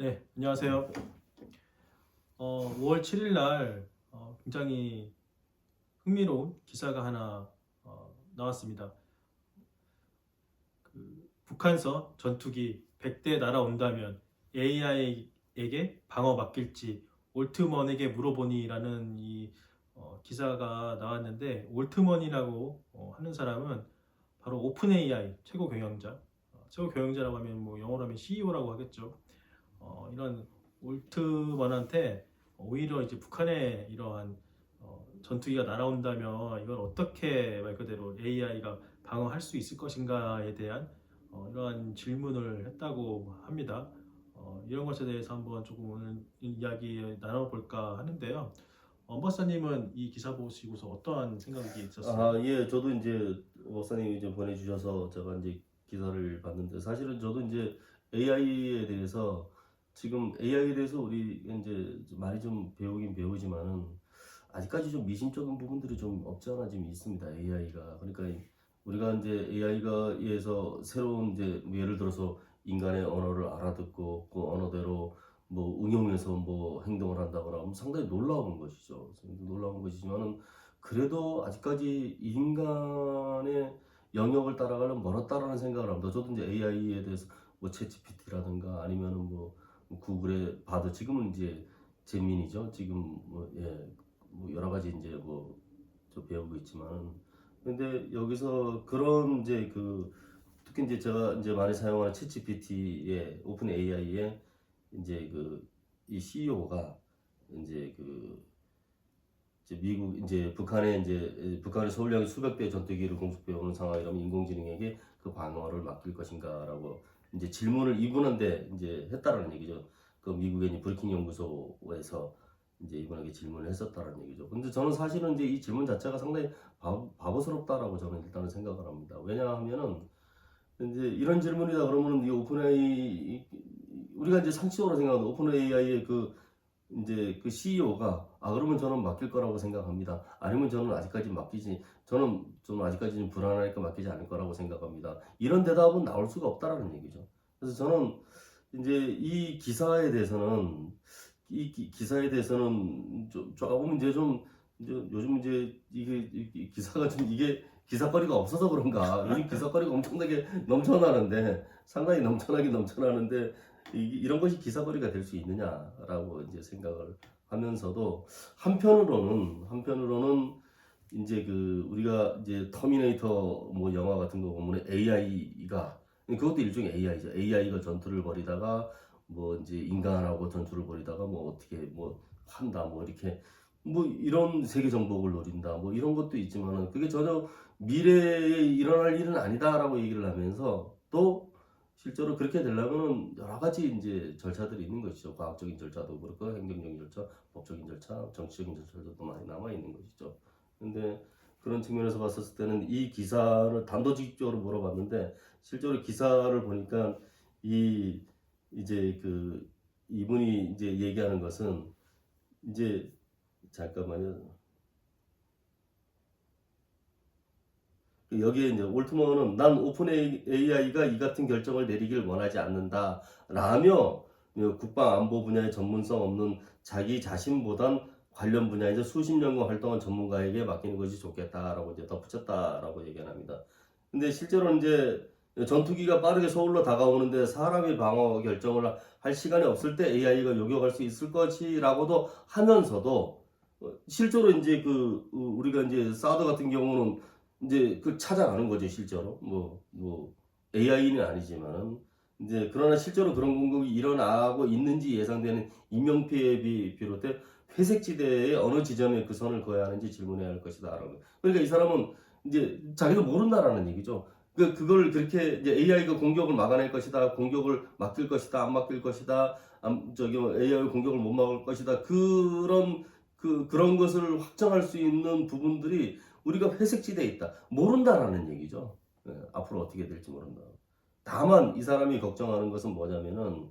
네, 안녕하세요. 어, 5월 7일 날 어, 굉장히 흥미로운 기사가 하나 어, 나왔습니다. 그 북한서 전투기 100대 날아온다면 AI에게 방어 맡길지 올트먼에게 물어보니라는 이 어, 기사가 나왔는데 올트먼이라고 어, 하는 사람은 바로 오픈 AI 최고 경영자, 어, 최고 경영자라고 하면 뭐 영어로 하면 CEO라고 하겠죠. 어, 이런 올트먼한테 오히려 이제 북한의 이러한 어, 전투기가 날아온다면 이걸 어떻게 말 그대로 AI가 방어할 수 있을 것인가에 대한 어, 이러한 질문을 했다고 합니다. 어, 이런 것에 대해서 한번 조금 오늘 이야기 나눠볼까 하는데요. 원 박사님은 이 기사 보시고서 어떠한 생각이 있었어요? 아, 예, 저도 이제 목사님이 좀 보내주셔서 제가 이제 기사를 봤는데 사실은 저도 이제 AI에 대해서 지금 AI에 대해서 우리 이제 많이 좀 배우긴 배우지만은 아직까지 좀 미심쩍은 부분들이 좀 없지 않아 지금 있습니다. AI가 그러니까 우리가 이제 AI가 에서 새로운 이제 뭐 예를 들어서 인간의 언어를 알아듣고 그 언어대로 뭐 응용해서 뭐 행동을 한다거나 하면 상당히 놀라운 것이죠. 놀라운 것이지만은 그래도 아직까지 인간의 영역을 따라가려면 멀었다라는 생각을 합니다. 저도 이제 AI에 대해서 뭐 챗GPT라든가 아니면은 뭐 구글의 바드 지금은 이제 제민이죠. 지금 뭐 예, 뭐 여러 가지 이제 뭐 저 배우고 있지만 근데 여기서 그런 이제 그 특히 이제 제가 이제 많이 사용하는 챗GPT의 오픈 AI의 이제 그 이 CEO가 이제 그 이제 미국 이제 북한에 이제 북한의 서울량이 수백 대의 전투기를 공습해 오는 상황이라면 인공지능에게 그 방어를 맡길 것인가라고 이제 질문을 이분한테 이제 했다라는 얘기죠. 그 미국의 이제 브리킹 연구소에서 이제 이분에게 질문을 했었다라는 얘기죠. 근데 저는 사실은 이제 이 질문 자체가 상당히 바보, 바보 스럽다라고 저는 일단은 생각을 합니다. 왜냐하면은 이제 이런 질문이다 그러면은 이 오픈AI 우리가 이제 상식적으로 생각하는 오픈AI의 그 이제 그 CEO가 아 그러면 저는 맡길 거라고 생각합니다. 아니면 저는 아직까지 맡기지 저는 좀 아직까지는 불안하니까 맡기지 않을 거라고 생각합니다. 이런 대답은 나올 수가 없다라는 얘기죠. 그래서 저는 이제 이 기사에 대해서는 이 기, 기사에 대해서는 좀 조금 이제 좀 이제 요즘 이제 이게 이 기사가 좀 이게 기사거리가 없어서 그런가 요즘 기사거리가 엄청나게 넘쳐나는데 상당히 넘쳐나게 넘쳐나는데 이, 이런 것이 기사거리가 될 수 있느냐라고 이제 생각을 하면서도 한편으로는 한편으로는 이제 그 우리가 이제 터미네이터 뭐 영화 같은 거 보면 AI가 그것도 일종의 AI죠. AI가 전투를 벌이다가 뭐 이제 인간하고 전투를 벌이다가 뭐 어떻게 뭐 한다 뭐 이렇게 뭐 이런 세계 정복을 노린다 뭐 이런 것도 있지만은 그게 전혀 미래에 일어날 일은 아니다라고 얘기를 하면서 또 실제로 그렇게 되려면은 여러 가지 이제 절차들이 있는 것이죠. 과학적인 절차도 그렇고 행정적인 절차, 법적인 절차, 정치적인 절차도 많이 남아 있는 것이죠. 근데 그런 측면에서 봤었을 때는 이 기사를 단도직입적으로 물어봤는데 실제로 기사를 보니까 이 이제 그 이분이 이제 얘기하는 것은 이제 잠깐만요. 여기에 이제 올트먼은 난 오픈 AI가 이 같은 결정을 내리길 원하지 않는다. 라며 국방 안보 분야의 전문성 없는 자기 자신보단 관련 분야에서 수십 년간 활동한 전문가에게 맡기는 것이 좋겠다라고 이제 덧붙였다라고 얘기합니다. 근데 실제로 이제 전투기가 빠르게 서울로 다가오는데 사람이 방어 결정을 할 시간이 없을 때 AI가 요격할 수 있을 것이라고도 하면서도 어, 실제로 이제 그 어, 우리가 이제 사드 같은 경우는 이제 그 찾아가는 거죠 실제로 뭐뭐 AI는 아니지만은 이제 그러나 실제로 그런 공격이 일어나고 있는지 예상되는 인명 피해비 비롯해 회색 지대의 어느 지점에 그 선을 그어야 하는지 질문해야 할 것이다. 그러니까 이 사람은 이제 자기도 모른다라는 얘기죠. 그 그걸 그렇게 이제 AI가 공격을 막아낼 것이다, 공격을 맡길 것이다, 안 맡길 것이다, 안, 저기 AI 공격을 못 막을 것이다. 그런 그 그런 것을 확정할 수 있는 부분들이 우리가 회색 지대에 있다. 모른다라는 얘기죠. 예, 앞으로 어떻게 될지 모른다. 다만 이 사람이 걱정하는 것은 뭐냐면은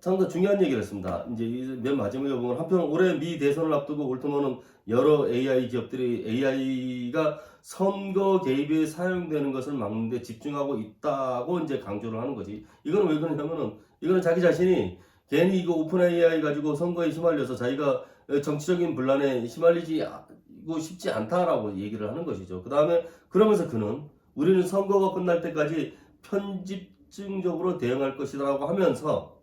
상당히 중요한 얘기를 했습니다. 이제 이맨 마지막에 보면 한편 올해 미 대선을 앞두고 올트먼은 여러 AI 기업들이 AI가 선거 개입에 사용되는 것을 막는데 집중하고 있다고 이제 강조를 하는 거지. 이거는 왜 그러냐면은 이거는 자기 자신이 괜히 이거 오픈 AI 가지고 선거에 휘말려서 자기가 정치적인 분란에 휘말리지고 싶지 않다라고 얘기를 하는 것이죠. 그 다음에 그러면서 그는 우리는 선거가 끝날 때까지 편집증적으로 대응할 것이라고 하면서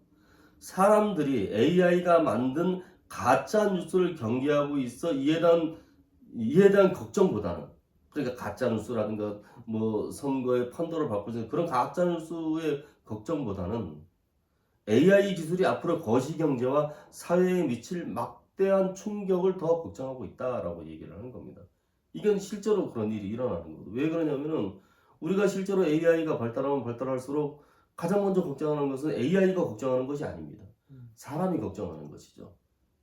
사람들이 AI가 만든 가짜 뉴스를 경계하고 있어 이에 대한 이에 대한 걱정보다는 그러니까 가짜 뉴스라든가 뭐 선거의 판도를 있는 그런 가짜 뉴스의 걱정보다는 AI 기술이 앞으로 거시 경제와 사회에 미칠 막대한 충격을 더 걱정하고 있다라고 얘기를 하는 겁니다. 이건 실제로 그런 일이 일어나는 거거든요. 왜 그러냐면은 우리가 실제로 AI가 발달하면 발달할수록 가장 먼저 걱정하는 것은 AI가 걱정하는 것이 아닙니다. 음. 사람이 걱정하는 것이죠.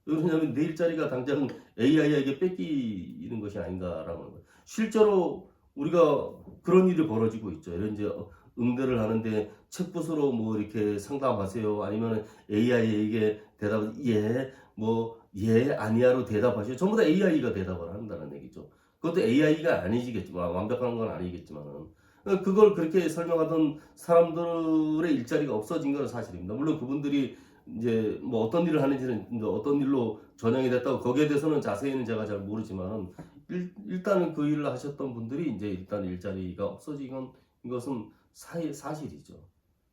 왜 그러냐면 내 일자리가 당장 AI에게 뺏기는 것이 아닌가라는 거예요. 실제로 우리가 그런 일이 벌어지고 있죠. 이런 이제 응대를 하는데 책붓으로 뭐 이렇게 상담하세요. 아니면 AI에게 대답 예, 뭐 예, 아니야로 대답하시오. 전부 다 AI가 대답을 한다는 얘기죠. 그것도 AI가 아니지겠지만 완벽한 건 아니겠지만은 그걸 그렇게 설명하던 사람들의 일자리가 없어진 건 사실입니다. 물론 그분들이 이제 뭐 어떤 일을 하는지는 어떤 일로 전향이 됐다고 거기에 대해서는 자세히는 제가 잘 모르지만 일, 일단은 그 일을 하셨던 분들이 이제 일단 일자리가 없어진 것은 사, 사실이죠.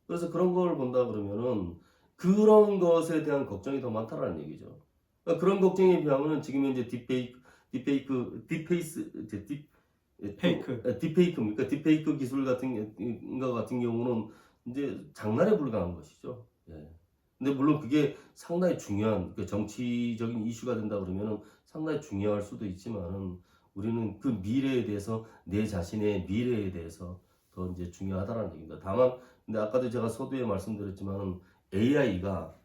그래서 그런 걸 본다 그러면은 그런 것에 대한 걱정이 더 많다라는 얘기죠. 그러니까 그런 걱정에 비하면은 지금 현재 딥페이크, 딥페이크, 딥페이스, 딥 페이크. 또, 아, 딥페이크입니까? 딥페이크 기술 같은 거 같은 경우는 이제 장난에 불과한 것이죠. 예. 근데 물론 그게 상당히 중요한 그 정치적인 이슈가 된다 그러면은 상당히 중요할 수도 있지만은 우리는 그 미래에 대해서 내 자신의 미래에 대해서 더 이제 중요하다라는 얘기입니다. 다만 근데 아까도 제가 서두에 말씀드렸지만은 AI가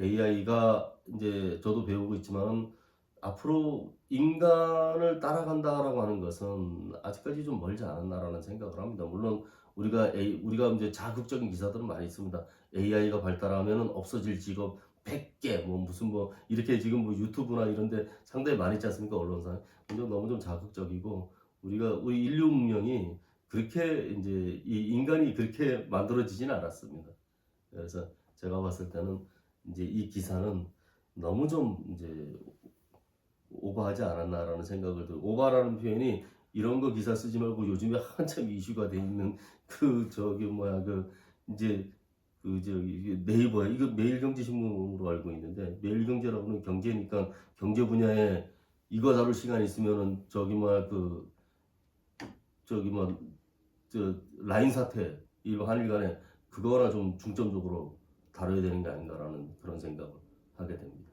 AI가 이제 저도 배우고 있지만은 앞으로 인간을 따라간다라고 하는 것은 아직까지 좀 멀지 않았나라는 생각을 합니다. 물론 우리가 A, 우리가 이제 자극적인 기사들은 많이 있습니다. AI가 발달하면 없어질 직업 100개 뭐 무슨 뭐 이렇게 지금 뭐 유튜브나 이런데 상당히 많이 있지 않습니까 언론상 근데 너무 좀 자극적이고 우리가 우리 인류 문명이 그렇게 이제 이 인간이 그렇게 만들어지진 않았습니다. 그래서 제가 봤을 때는 이제 이 기사는 너무 좀 이제 오버하지 않았나라는 생각을 들고 오버라는 표현이 이런 거 기사 쓰지 말고 요즘에 한참 이슈가 돼 있는 그 저기 뭐야 그 이제 그 저기 네이버에 이거 매일경제신문으로 알고 있는데 매일경제라고는 경제니까 경제 분야에 이거 다룰 시간 있으면은 저기 뭐야 그 저기 뭐 저 라인 사태 이 한일 간에 그거나 좀 중점적으로 다뤄야 되는 게 아닌가라는 그런 생각을 하게 됩니다.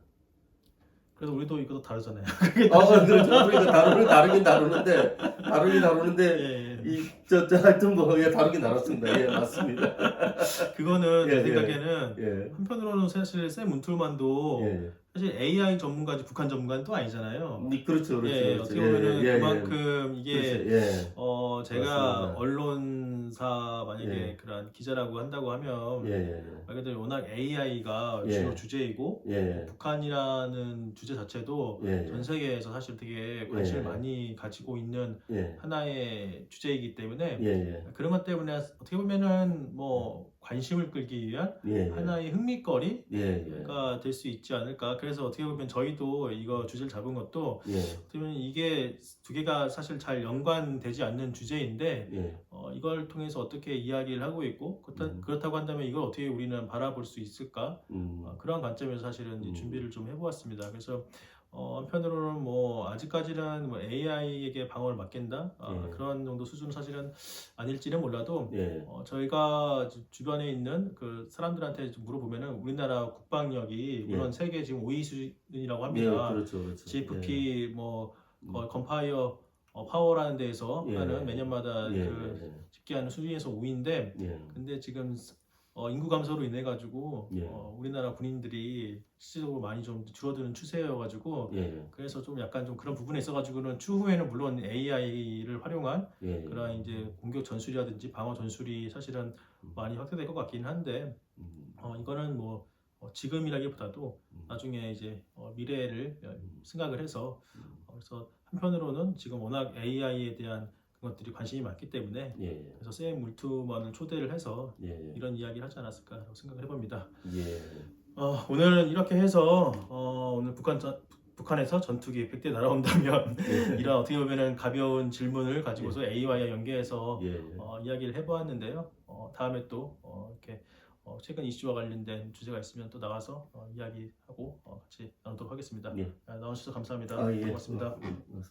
그래도 우리도 이것도 다르잖아요. 아 그렇죠. 우리가 다루는 다르긴 다루는데 다루긴 다루는데 예, 예. 이저 저 하여튼 뭐 예, 다르긴 다뤘습니다. 예 맞습니다. 그거는 예, 제 예. 생각에는 예. 한편으로는 사실 샘 문툴만도 예. 사실 AI 전문가지 북한 전문가는 또 아니잖아요. 이- 그렇죠, 그렇죠. 예, 그렇죠. 어떻게 보면은 예, 예, 예. 그만큼 이게 그렇죠. 예. 어 제가 맞습니다. 언론 사 만약에 예. 그런 기자라고 한다고 하면 예, 예, 말 그대로 워낙 AI가 예. 주로 주제이고 예. 북한이라는 주제 자체도 예. 전 세계에서 사실 되게 관심을 예. 많이 가지고 있는 예. 하나의 주제이기 때문에 예. 예. 그런 것 때문에 어떻게 보면은 뭐 관심을 끌기 위한 예. 하나의 흥미거리가 예. 예. 될 수 있지 않을까. 그래서 어떻게 보면 저희도 이거 주제를 잡은 것도 예. 어떻게 보면 이게 두 개가 사실 잘 연관되지 않는 주제인데 예. 어, 이걸 통해서 어떻게 이야기를 하고 있고 그렇다, 음. 그렇다고 한다면 이걸 어떻게 우리는 바라볼 수 있을까 음. 어, 그런 관점에서 사실은 음. 준비를 좀 해보았습니다. 그래서 어, 한편으로는 뭐 아직까지는 뭐 AI에게 방어를 맡긴다 어, 예. 그런 정도 수준은 사실은 아닐지는 몰라도 예. 어, 저희가 주- 주변에 있는 그 사람들한테 좀 물어보면은 우리나라 국방력이 물론 세계 지금 5위 수준이라고 예. 합니다. 그렇죠. 그렇죠. GFP 뭐 음. 어, 건파이어 어, 파워라는 데에서 예. 하는 매년마다 예. 그 집계하는 수준에서 5위인데 예. 예. 근데 지금 어, 인구 감소로 인해 가지고 예. 어, 우리나라 군인들이 실질적으로 많이 좀 줄어드는 추세여가지고 예. 그래서 좀 약간 좀 그런 부분에 있어가지고는 추후에는 물론 AI를 활용한 예. 그런 이제 공격 전술이라든지 방어 전술이 사실은 많이 확대될 것 같긴 한데 음. 어, 이거는 뭐 어, 지금이라기보다도 음. 나중에 이제 어, 미래를 어, 음. 생각을 해서 어, 그래서 한편으로는 지금 워낙 AI에 대한 것들이 관심이 많기 때문에 예, 예, 그래서 샘 물투먼을 초대를 해서 예, 예, 이런 이야기를 하지 않았을까라고 생각을 해봅니다. 예, 어, 오늘은 이렇게 해서 어, 오늘 북한 전, 북한에서 전투기 100대 날아온다면 예, 이런 어떻게 보면은 가벼운 질문을 가지고서 AI와 연계해서 예, 예. 어, 이야기를 해보았는데요. 어, 다음에 또 어, 이렇게 어, 최근 이슈와 관련된 주제가 있으면 또 나와서 어, 이야기하고 어, 같이 나누도록 하겠습니다. 예. 아, 나와주셔서 감사합니다. 아, 예. 고맙습니다. 어, 예, 고맙습니다.